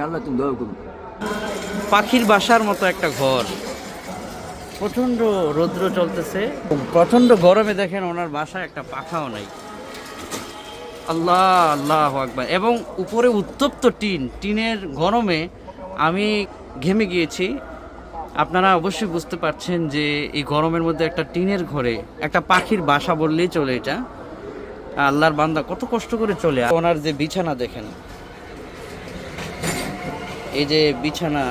আল্লাহ তুমি পাখির বাসার মতো একটা ঘর। প্রচণ্ড রৌদ্র চলতেছে। প্রচণ্ড গরমে দেখেন ওনার বাসায় একটা পাখাও নাই। আল্লাহ আল্লাহ আকবার। এবং উপরে উত্তপ্ত টিন। টিনের গরমে আমি ঘেমে গিয়েছি। আপনারা অবশ্যই বুঝতে পারছেন যে এই গরমের মধ্যে একটা টিনের ঘরে, একটা পাখির বাসা বললেই চলে এটা। আল্লাহর বান্দা কত কষ্ট করে চলে ওনার যে বিছানা দেখেন। এই যে বিছানা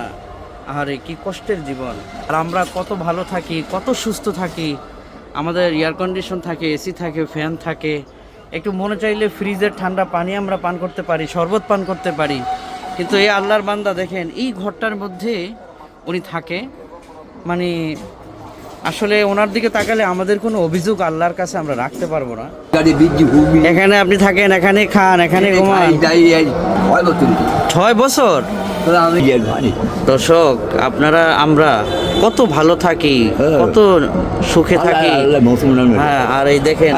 আরে কি কষ্টের জীবন। আর আমরা কত ভালো থাকি কত সুস্থ থাকি আমাদের এয়ার কন্ডিশন থাকে এসি থাকে ফ্যান থাকে একটু মনে চাইলে ফ্রিজের ঠান্ডা পানি আমরা পান করতে পারি শরবত পান করতে পারি। কিন্তু এই আল্লাহর বান্দা দেখেন এই ঘরটার মধ্যে উনি থাকে। মানে আসলে ওনার দিকে তাকালে আমাদের কোনো অভিযোগ আল্লাহর কাছে আমরা রাখতে পারব না। এখানে আপনি থাকেন এখানে খান এখানে ঘুমান। ছয় বছর? দর্শক আপনারা আমরা কত ভালো থাকি হ্যাঁ। কত সুখে থাকি। হ্যাঁ আর এই দেখেন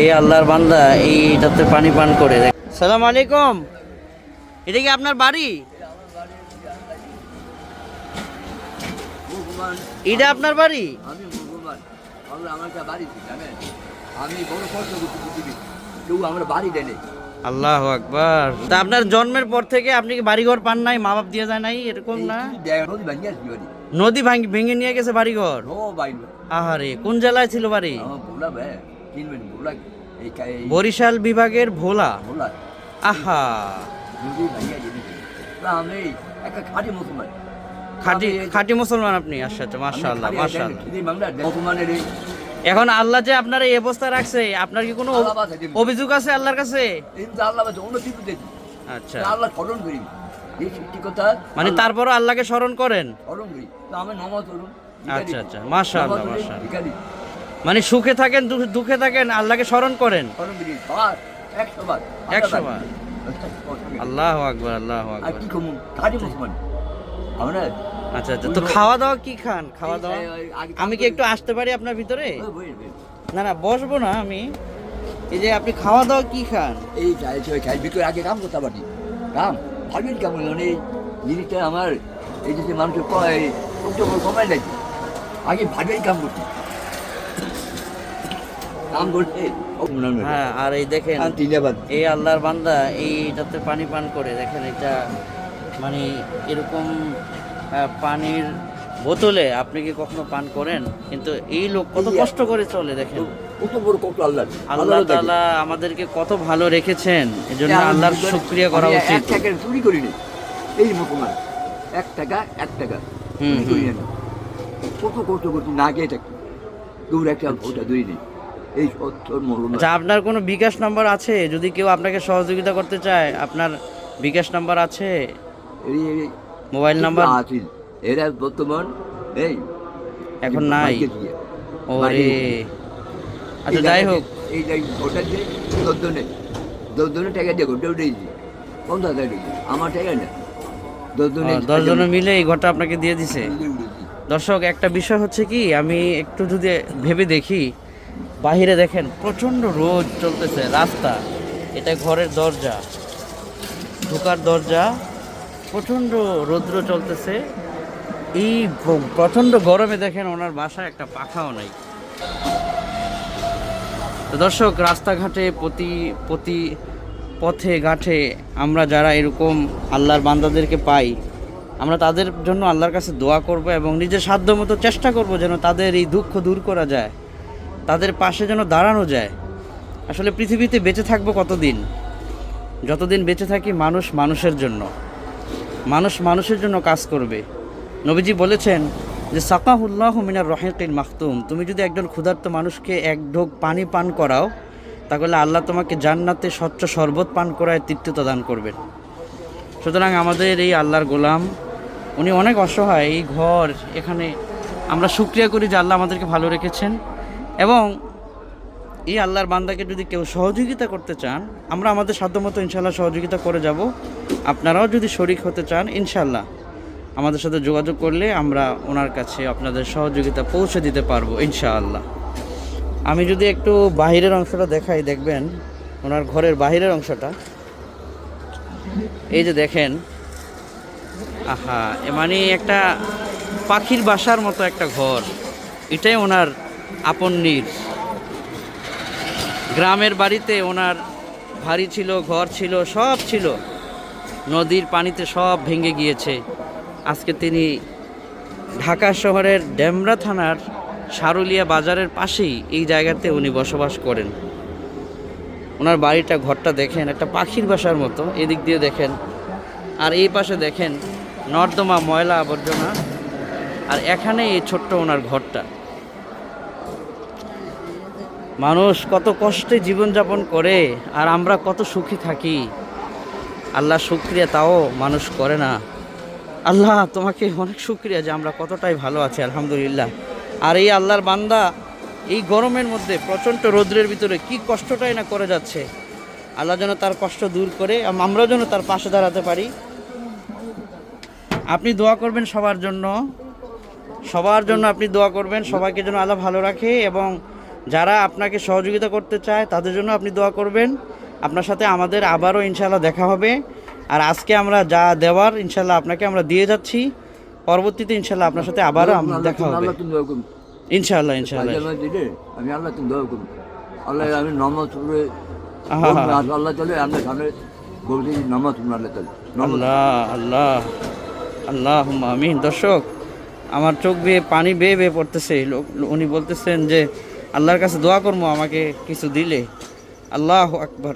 এই আল্লাহর বান্দা এইটাতে পানি পান করে সালাম আলাইকুম। এটা কি আপনার বাড়ি? এটা আপনার বাড়ি? আমি বাড়ি কষ্ট করছি পৃথিবী কেউ আমার বাড়ি দেয়নি আল্লাহ আকবার। তা আপনার জন্মের পর থেকে আপনি কি বাড়িঘর পান নাই মা বাপ দিয়ে যায় নাই এরকম না? নদী ভাঙ- ভেঙে নিয়ে গেছে বাড়িঘর? আহারে কোন জেলায় ছিল বাড়ি? বরিশাল বিভাগের ভোলা। ভোলা। আহা। খাঁটি মুসলমান। খাঁটি মুসলমান আপনি আচ্ছা আচ্ছা মাশাআল্লাহ মাশাআল্লাহ। মুসলমানের এখন আল্লাহ যে আপনার এই অবস্থা রাখছে আপনার কি কোনো। অভিযোগ আছে আল্লাহর কাছে? আচ্ছা। আল্লাহ স্মরণ করি। কথা মানে তারপরও আল্লাহকে স্মরণ করেন? স্মরণ করি। আমি নমাজ পড়ুন আচ্ছা, আচ্ছা। মাশাআল্লাহ, মাশাআল্লাহ। মানে সুখে থাকেন দুঃখে থাকেন আল্লাহকে স্মরণ করেন? স্মরণ করি। বার একশো বার একশো বার। আল্লাহ আকবার আল্লাহ আর আকবার কি কমু? খাঁটি মুসলমান আমরা আচ্ছা আচ্ছা। তো খাওয়া দাওয়া কি খান? খাওয়া দাওয়া আমি কি একটু আসতে পারি আপনার ভিতরে। না না বসবো না আমি। এই যে আপনি খাওয়া দাওয়া কি খান? এই খাই বিক্রি আগে কাম করতে পারি কাম ভাববেন কেমন মানে জিনিসটা আমার এই যে মানুষের কয় কমাই লাগে আগে ভাবেই কাম করছি কাম করছে হ্যাঁ আর এই দেখেন এই আল্লাহর বান্দা এইটাতে পানি পান করে। দেখেন এটা মানে এরকম পানির বোতলে আপনি কি কখনো পান করেন? কিন্তু এই লোক কত কষ্ট করে চলে দেখেন। কত আল্লাহ আল্লাহ তাআলা আমাদেরকে কত ভালো রেখেছেন। এজন্য আল্লাহর শুকরিয়া করা উচিত। এক টাকা চুরি করিনি। এই মুসলমান এক টাকা এক টাকা। হুম, চুরি করি হুম। কত কষ্ট করছি না গিয়ে থাকি দূর একটা ওটা দুই। নেই এই আচ্ছা আপনার কোনো বিকাশ নাম্বার আছে? যদি কেউ আপনাকে সহযোগিতা করতে চায় আপনার বিকাশ নাম্বার আছে? Mobile number? আছিল এরা বর্তমান এই এখন নাই। ওরে। আচ্ছা যাই হোক। এই যে ওটা যে দশজনে দশজনে টাকা দিয়ে ঘণ্টা উঠেছি। পঞ্চাশ হাজার আমার টাকা না। দশজনে দশ জনে মিলে এই ঘরটা আপনাকে দিয়ে দিছে। দর্শক একটা বিষয় হচ্ছে কি আমি একটু যদি ভেবে দেখি বাহিরে দেখেন প্রচণ্ড রোদ চলতেছে রাস্তা। এটা ঘরের দরজা। ঢোকার দরজা। প্রচণ্ড রৌদ্র চলতেছে। এই প্রচণ্ড গরমে দেখেন ওনার বাসায় একটা পাখাও নাই। তো দর্শক, রাস্তাঘাটে প্রতি প্রতি পথে, ঘাটে আমরা যারা এরকম আল্লাহর বান্দাদেরকে পাই, আমরা তাদের জন্য আল্লাহর কাছে দোয়া করব এবং নিজের সাধ্য মতো চেষ্টা করব যেন তাদের এই দুঃখ দূর করা যায়, তাদের পাশে যেন দাঁড়ানো যায়। আসলে পৃথিবীতে বেঁচে থাকব কতদিন? যতদিন বেঁচে থাকি মানুষ মানুষের জন্য। মানুষ মানুষের জন্য কাজ করবে। নবীজি বলেছেন যে, সাকাহুল্লাহ মিনার রহেকিল মাখতুম। তুমি যদি একজন ক্ষুধার্ত মানুষকে এক ঢোক পানি পান করাও, তাহলে আল্লাহ তোমাকে জান্নাতে স্বচ্ছ শরবত পান করায় তৃপ্ততা দান করবেন। সুতরাং আমাদের এই আল্লাহর গোলাম, উনি অনেক অসহায়, এই ঘর এখানে। আমরা শুক্রিয়া করি যে আল্লাহ আমাদেরকে ভালো রেখেছেন এবং এই আল্লাহর বান্দাকে যদি কেউ সহযোগিতা করতে চান, আমরা আমাদের সাধ্যমতো ইনশাল্লাহ সহযোগিতা করে যাব। আপনারাও যদি শরিক হতে চান ইনশাল্লাহ আমাদের সাথে যোগাযোগ করলে আমরা ওনার কাছে আপনাদের সহযোগিতা পৌঁছে দিতে পারব, ইনশাআল্লাহ। আমি যদি একটু বাহিরের অংশটা দেখাই, দেখবেন ওনার ঘরের বাহিরের অংশটা। এই যে দেখেন, আহা, এ মানে একটা পাখির বাসার মতো একটা ঘর। এটাই ওনার আপন নীর। গ্রামের বাড়িতে ওনার ভারী ছিল, ঘর ছিল, সব ছিল। নদীর পানিতে সব ভেঙে গিয়েছে। আজকে তিনি ঢাকা শহরের ডেমরা থানার সারুলিয়া বাজারের পাশেই এই জায়গাতে উনি বসবাস করেন। ওনার বাড়িটা, ঘরটা দেখেন, একটা পাখির বাসার মতো, এদিক দিয়ে দেখেন। আর এই পাশে দেখেন নর্দমা ময়লা আবর্জনা। আর এখানে এই ছোট্ট ওনার ঘরটা। মানুষ কত কষ্টে জীবনযাপন করে আর আমরা কত সুখী থাকি। আল্লাহ শুক্রিয়া তাও মানুষ করে না। আল্লাহ তোমাকে অনেক শুক্রিয়া যে আমরা কতটাই ভালো আছি, আলহামদুলিল্লাহ। আর এই আল্লাহর বান্দা এই গরমের মধ্যে প্রচণ্ড রৌদ্রের ভিতরে কি কষ্টটাই না করে যাচ্ছে। আল্লাহ যেন তার কষ্ট দূর করে, আম- আমরা যেন তার পাশে দাঁড়াতে পারি। আপনি দোয়া করবেন সবার জন্য। সবার জন্য আপনি দোয়া করবেন, সবাইকে যেন আল্লাহ ভালো রাখে এবং যারা আপনাকে সহযোগিতা করতে চায় তাদের জন্য আপনি দোয়া করবেন। আপনার সাথে আমাদের আবারও ইনশাল্লাহ দেখা হবে। আর আজকে আমরা যা দেওয়ার ইনশাল্লাহ আপনাকে আমরা দিয়ে যাচ্ছি। পরবর্তীতে ইনশাল্লাহ আপনার সাথে আবারও আম- আল্লাহ দেখা হবে। ইনশাল্লাহ ইনশাল্লাহ আমি আল্লাহ তুমি দোয়া করুন। আল্লাহ আমি নামাজ পড়ে। আল্লাহ চলে আমরা সামনে বলছি নামাজ পড়ুন আল্লাহ চলে। আল্লাহ আল্লাহ আল্লাহ আমিন। দর্শক আমার চোখ বেয়ে পানি বেয়ে বেয়ে পড়তেছে। উনি বলতেছেন যে আল্লাহর কাছে দোয়া করব আমাকে কিছু দিলে। আল্লাহ আকবর।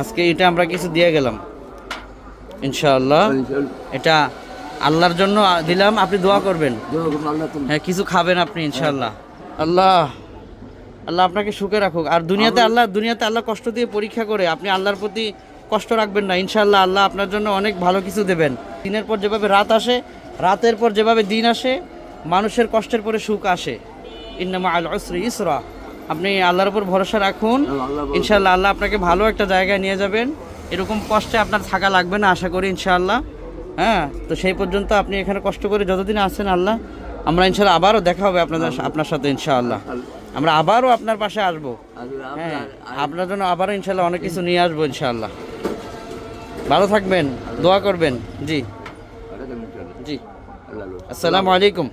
আজকে এটা আমরা কিছু দিয়ে গেলাম। ইনশাআল্লাহ। এটা আল্লাহর জন্য দিলাম আপনি দোয়া করবেন। হ্যাঁ কিছু খাবেন আপনি ইনশাল্লাহ আল্লাহ। আল্লাহ আপনাকে সুখে রাখুক। আর দুনিয়াতে আল্লাহ দুনিয়াতে আল্লাহ কষ্ট দিয়ে পরীক্ষা করে আপনি আল্লাহর প্রতি কষ্ট রাখবেন না। ইনশাল্লাহ আল্লাহ আপনার জন্য অনেক ভালো কিছু দেবেন। দিনের পর যেভাবে রাত আসে রাতের পর যেভাবে দিন আসে মানুষের কষ্টের পরে সুখ আসে। ইন্নামা আল উসরি ইসরা। আপনি আল্লাহর উপর ভরসা রাখুন। ইনশাল্লাহ আল্লাহ আপনাকে ভালো একটা জায়গায় নিয়ে যাবেন। এরকম কষ্টে আপনার থাকা লাগবে না আশা করি ইনশাআল্লাহ। হ্যাঁ তো সেই পর্যন্ত আপনি এখানে কষ্ট করে যতদিন আছেন আল্লাহ আমরা ইনশাল্লাহ আবারও দেখা হবে আপনাদের আপনার সাথে ইনশাআল্লাহ। আমরা আবারও আপনার পাশে আসব। হ্যাঁ আপনার আপনার জন্য আবারও ইনশাল্লাহ অনেক কিছু নিয়ে আসব ইনশাআল্লাহ। ভালো থাকবেন, দোয়া করবেন। জি। জি। আসসালামু আলাইকুম।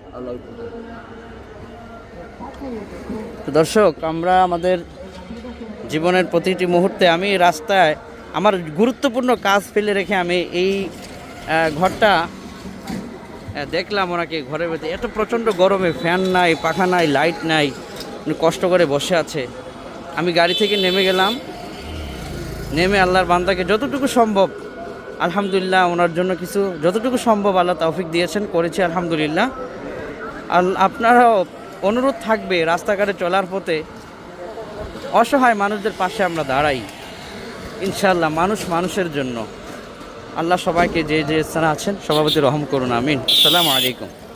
দর্শক, আমরা আমাদের জীবনের প্রতিটি মুহূর্তে আমি রাস্তায় আমার গুরুত্বপূর্ণ কাজ ফেলে রেখে আমি এই ঘরটা দেখলাম ওনাকে ঘরের ভেতরে। এত প্রচণ্ড গরমে ফ্যান নাই, পাখা নাই, লাইট নাই কষ্ট করে বসে আছে। আমি গাড়ি থেকে নেমে গেলাম। নেমে আল্লাহর বান্দাকে যতটুকু সম্ভব আলহামদুলিল্লাহ ওনার জন্য কিছু, যতটুকু সম্ভব আল্লাহ তৌফিক দিয়েছেন, করেছি আলহামদুলিল্লাহ। আর আপনারাও অনুরোধ থাকবে রাস্তাঘাটে চলার পথে অসহায় মানুষদের পাশে আমরা দাঁড়াই। ইনশাল্লাহ মানুষ মানুষের জন্য। আল্লাহ সবাইকে যে যে স্থানে আছেন, সভাপতি রহম করুন, আমিন। আসসালামু আলাইকুম।